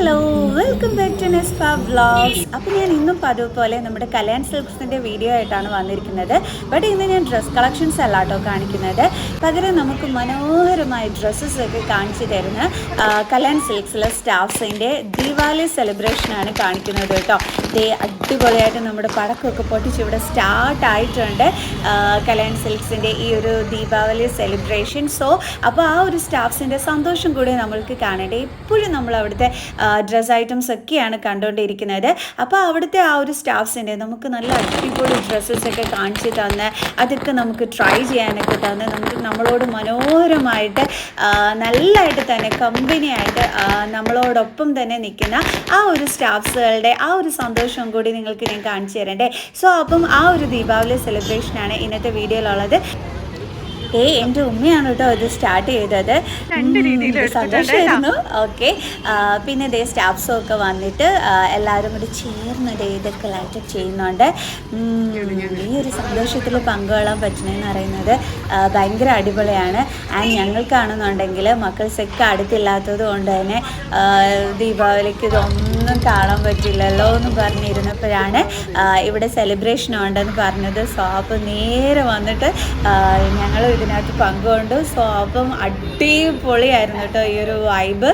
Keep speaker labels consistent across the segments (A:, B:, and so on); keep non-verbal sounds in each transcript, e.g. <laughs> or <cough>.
A: Hello. Welcome back to Nesfa vlogs അപ്പോൾ ഞാൻ ഇന്നും പതിവ് പോലെ നമ്മുടെ കല്യാൺ സിൽക്സിന്റെ വീഡിയോ ആയിട്ടാണ് വന്നിരിക്കുന്നത്. ബട്ട് ഇന്ന് ഞാൻ ഡ്രസ് കളക്ഷൻസ് അല്ല കേട്ടോ കാണിക്കുന്നത്. പകരം നമുക്ക് മനോഹരമായ ഡ്രസ്സസ് ഒക്കെ കാണിച്ചു തരുന്ന കല്യാൺ സിൽക്സിലെ സ്റ്റാഫ്സിന്റെ ദീപാവലി സെലിബ്രേഷനാണ് കാണിക്കുന്നത് കേട്ടോ. ദേ അടിപൊളിയായിട്ട് നമ്മുടെ പടക്കമൊക്കെ പൊട്ടിച്ച് ഇവിടെ സ്റ്റാർട്ട് ആയിട്ടുണ്ട് കല്യാൺ സിൽക്സിന്റെ ഈ ഒരു ദീപാവലി സെലിബ്രേഷൻ സോ അപ്പോൾ ആ ഒരു സ്റ്റാഫ്സിന്റെ സന്തോഷം കൂടി നമ്മൾക്ക് കാണേണ്ടത് എപ്പോഴും നമ്മൾ അവിടുത്തെ ഡ്രസ് ഐറ്റംസ് ഒക്കെയാണ് കണ്ടുകൊണ്ടിരിക്കുന്നത്. അപ്പോൾ അവിടുത്തെ ആ ഒരു സ്റ്റാഫ്സിന്റെ നമുക്ക് നല്ല അടിപൊളി ഡ്രസ്സസ് ഒക്കെ കാണിച്ച് തന്ന് അതൊക്കെ നമുക്ക് ട്രൈ ചെയ്യാനൊക്കെ തന്ന് നമുക്ക് നമ്മളോട് മനോഹരമായിട്ട് നല്ലതായിട്ട് തന്നെ കമ്പനിയായിട്ട് നമ്മളോടൊപ്പം തന്നെ നിൽക്കുന്ന ആ ഒരു സ്റ്റാഫ്സുകളുടെ ആ ഒരു സന്തോഷം കൂടി നിങ്ങൾക്ക് ഞാൻ കാണിച്ചു തരണ്ടേ. സോ അപ്പം ആ ഒരു ദീപാവലി സെലിബ്രേഷനാണ് ഇന്നത്തെ വീഡിയോയിലുള്ളത് ഏ എന്റെ ഉമ്മയാണ് കേട്ടോ ഇത് സ്റ്റാർട്ട് ചെയ്തത്. സന്തോഷമായിരുന്നു ഓക്കെ. പിന്നെ ഇതേ സ്റ്റാഫ്സും ഒക്കെ വന്നിട്ട് എല്ലാവരും കൂടി ചേർന്ന് ഇതേ ഇതൊക്കെ ലൈറ്റ് ചെയ്യുന്നുണ്ട്. ഈ ഒരു സന്തോഷത്തിൽ പങ്കുകൊള്ളാൻ പറ്റുന്നതെന്ന് പറയുന്നത് ഭയങ്കര അടിപൊളിയാണ്. ആൻഡ് ഞങ്ങൾക്കാണെന്നുണ്ടെങ്കിൽ മക്കൾസൊക്കെ അടുത്തില്ലാത്തത് കൊണ്ട് തന്നെ ദീപാവലിക്ക് ഇതൊന്നും കാണാൻ പറ്റില്ലല്ലോ എന്ന് പറഞ്ഞിരുന്നപ്പോഴാണ് ഇവിടെ സെലിബ്രേഷൻ ഉണ്ടെന്ന് പറഞ്ഞത്. സോ അപ്പം നേരെ വന്നിട്ട് ഞങ്ങൾ ഇതിനകത്ത് പങ്കുകൊണ്ടു. സോ അപ്പം അടിപൊളിയായിരുന്നു കേട്ടോ ഈ ഒരു വൈബ്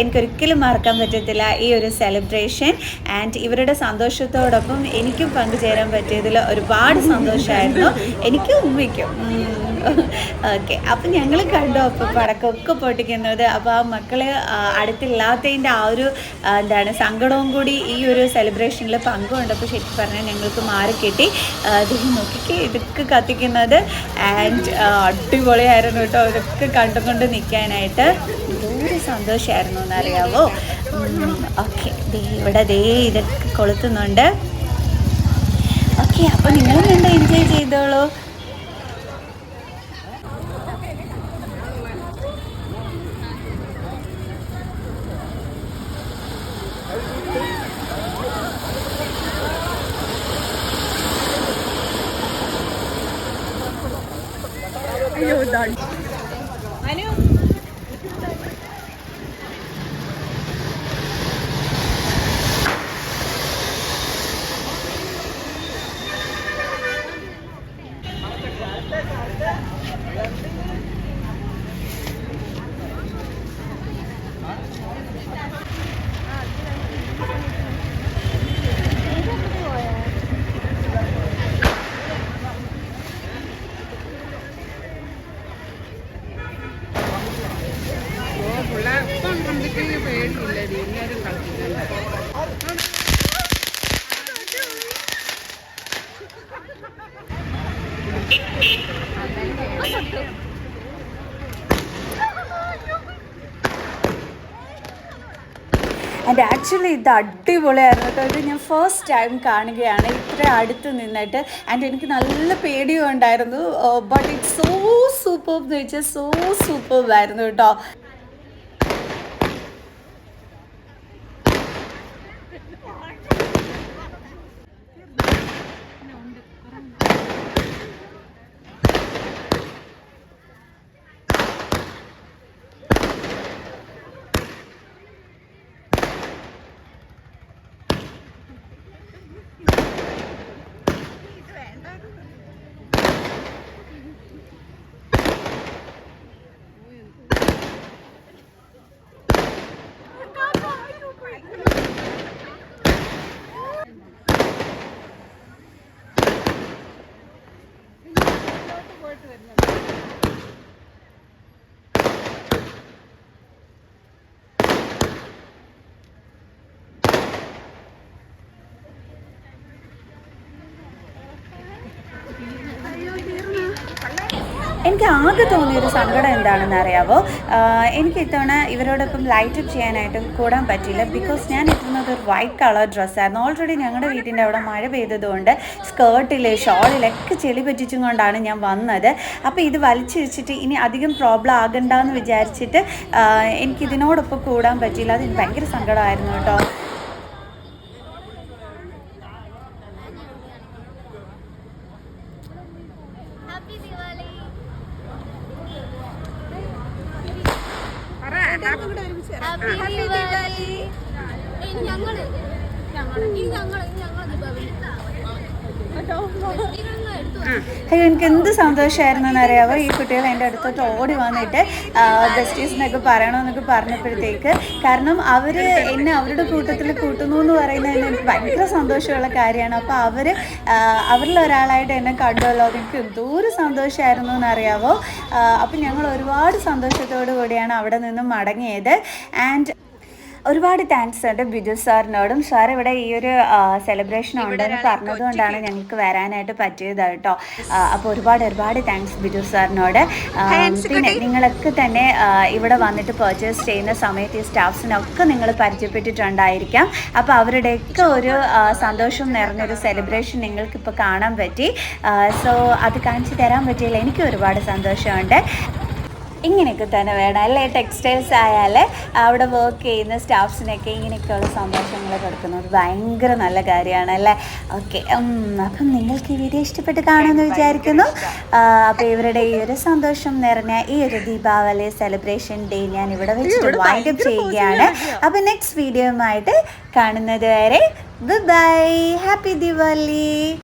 A: എനിക്കൊരിക്കലും മറക്കാൻ പറ്റത്തില്ല ഈ ഒരു സെലിബ്രേഷൻ ആൻഡ് ഇവരുടെ സന്തോഷത്തോടൊപ്പം എനിക്കും പങ്കുചേരാൻ പറ്റിയതിൽ ഒരുപാട് സന്തോഷമായിരുന്നു. എനിക്കും ഉമ്മയ്ക്കും. <laughs> ഓക്കെ അപ്പം ഞങ്ങൾ കണ്ടു അപ്പോൾ പടക്കമൊക്കെ പൊട്ടിക്കുന്നത്. അപ്പോൾ ആ മക്കൾ അടുത്തില്ലാത്തതിന്റെ ആ ഒരു എന്താണ് സങ്കടവും കൂടി ഈ ഒരു സെലിബ്രേഷനിൽ പങ്കുകൊണ്ടപ്പോൾ ശരിക്കും പറഞ്ഞാൽ ഞങ്ങൾക്ക് മാറി കിട്ടി. ഇതിൽ നോക്കിക്കേ ഇതൊക്കെ കത്തിക്കുന്നത്. ആൻഡ് അടിപൊളിയായിരുന്നു കേട്ടോ. ഇതൊക്കെ കണ്ടുകൊണ്ട് നിൽക്കാനായിട്ട് എന്തോരം സന്തോഷമായിരുന്നു എന്നറിയാവോ? ഓക്കെ ദേ ഇവിടെ ദേ ഇതൊക്കെ കൊളുത്തുന്നുണ്ട്. ഓക്കെ അപ്പോൾ നിങ്ങളും എന്താ എൻജോയ് ചെയ്തോളൂ.
B: അയ്യോ ഇതാണ് അനു ഇപ്പം പേടിയില്ല
A: ആൻഡ് ആക്ച്വലി ഇത് അടിപൊളിയായിരുന്നു. കേട്ടോ ഇത് ഞാൻ ഫസ്റ്റ് ടൈം കാണുകയാണ്. ഇത്ര അടുത്ത് നിന്നിട്ട്. ആൻഡ് എനിക്ക് നല്ല പേടിയും ഉണ്ടായിരുന്നു ബട്ട് ഇറ്റ് സോ സൂപ്പർ എന്ന് വെച്ചാൽ സോ സൂപ്പർ ആയിരുന്നു കേട്ടോ. എനിക്ക് ആകെ തോന്നിയൊരു സങ്കടം എന്താണെന്ന് അറിയാവോ? എനിക്ക് ഇത്തവണ ഇവരോടൊപ്പം ലൈറ്റ് അപ്പ് ചെയ്യാനായിട്ട് കൂടാൻ പറ്റിയില്ല. ബിക്കോസ് ഞാൻ ഇട്ടുന്നത് ഒരു വൈറ്റ് കളർ ഡ്രസ്സായിരുന്നു ഓൾറെഡി ഞങ്ങളുടെ വീട്ടിന്റെ അവിടെ മഴ പെയ്തതുകൊണ്ട് സ്കേർട്ടിൽ ഷോളിലൊക്കെ ചെളി പറ്റിച്ചും കൊണ്ടാണ് ഞാൻ വന്നത്. അപ്പോൾ ഇത് വലിച്ചു വെച്ചിട്ട് ഇനി അധികം പ്രോബ്ലം ആകണ്ടെന്ന് വിചാരിച്ചിട്ട് എനിക്കിതിനോടൊപ്പം കൂടാൻ പറ്റിയില്ല. അത് ഭയങ്കര സങ്കടമായിരുന്നു കേട്ടോ.
B: ഞങ്ങൾ
C: ഞങ്ങൾ ഞങ്ങൾ ഇനി ഞങ്ങൾ ദീപാവലി ഇരുന്ന് എടുത്തു
A: എനിക്ക് എന്ത് സന്തോഷമായിരുന്നു എന്നറിയാവോ? ഈ കുട്ടികൾ എന്റെ അടുത്തോട്ട് ഓടി വന്നിട്ട് ബെസ്റ്റീസ് എന്നൊക്കെ പറയണമെന്നൊക്കെ പറഞ്ഞപ്പോഴത്തേക്ക് കാരണം അവർ എന്നെ അവരുടെ കൂട്ടത്തിൽ കൂട്ടുന്നു എന്ന് പറയുന്നത് എനിക്ക് ഭയങ്കര സന്തോഷമുള്ള കാര്യമാണ്. അപ്പോൾ അവർ അവരിൽ ഒരാളായിട്ട് എന്നെ കണ്ടുവല്ലോ അത് എനിക്ക് എന്തോരം സന്തോഷമായിരുന്നു എന്നറിയാവോ? അപ്പം ഞങ്ങൾ ഒരുപാട് സന്തോഷത്തോടു കൂടിയാണ് അവിടെ നിന്നും മടങ്ങിയത്. ആൻഡ് ഒരുപാട് താങ്ക്സ് ഉണ്ട് ബിജു സാറിനോടും. സാർ ഇവിടെ ഈ ഒരു സെലിബ്രേഷൻ ഉണ്ടെന്ന് പറഞ്ഞതുകൊണ്ടാണ് ഞങ്ങൾക്ക് വരാനായിട്ട് പറ്റിയത് കേട്ടോ. അപ്പോൾ ഒരുപാട് ഒരുപാട് താങ്ക്സ് ബിജു സാറിനോട്. പിന്നെ നിങ്ങളൊക്കെ തന്നെ ഇവിടെ വന്നിട്ട് പർച്ചേസ് ചെയ്യുന്ന സമയത്ത് ഈ സ്റ്റാഫ്സിനൊക്കെ നിങ്ങൾ പരിചയപ്പെട്ടിട്ടുണ്ടായിരിക്കാം. അപ്പോൾ അവരുടെയൊക്കെ ഒരു സന്തോഷം നിറഞ്ഞൊരു സെലിബ്രേഷൻ നിങ്ങൾക്കിപ്പോൾ കാണാൻ പറ്റി. സോ അത് കാണിച്ചു തരാൻ പറ്റിയില്ല എനിക്ക് ഒരുപാട് സന്തോഷമുണ്ട്. ഇങ്ങനെയൊക്കെ തന്നെ വേണം അല്ലേ? ടെക്സ്റ്റൈൽസ് ആയാൽ അവിടെ വർക്ക് ചെയ്യുന്ന സ്റ്റാഫ്സിനൊക്കെ ഇങ്ങനെയൊക്കെയുള്ള സന്തോഷങ്ങൾ കൊടുക്കുന്നത് ഭയങ്കര നല്ല കാര്യമാണ് അല്ലേ? ഓക്കെ അപ്പം നിങ്ങൾക്ക് ഈ വീഡിയോ ഇഷ്ടപ്പെട്ട് കാണുമെന്ന് വിചാരിക്കുന്നു. അപ്പോൾ ഇവരുടെ ഈ ഒരു സന്തോഷം നിറഞ്ഞ ഈ ഒരു ദീപാവലി സെലിബ്രേഷൻ ഡേ ഞാൻ ഇവിടെ വെച്ചിട്ട് വൈൻഡപ്പ് ചെയ്യുകയാണ്. അപ്പോൾ നെക്സ്റ്റ് വീഡിയോയുമായിട്ട് കാണുന്നത് വരെ ബൈ ഹാപ്പി ദിവാലി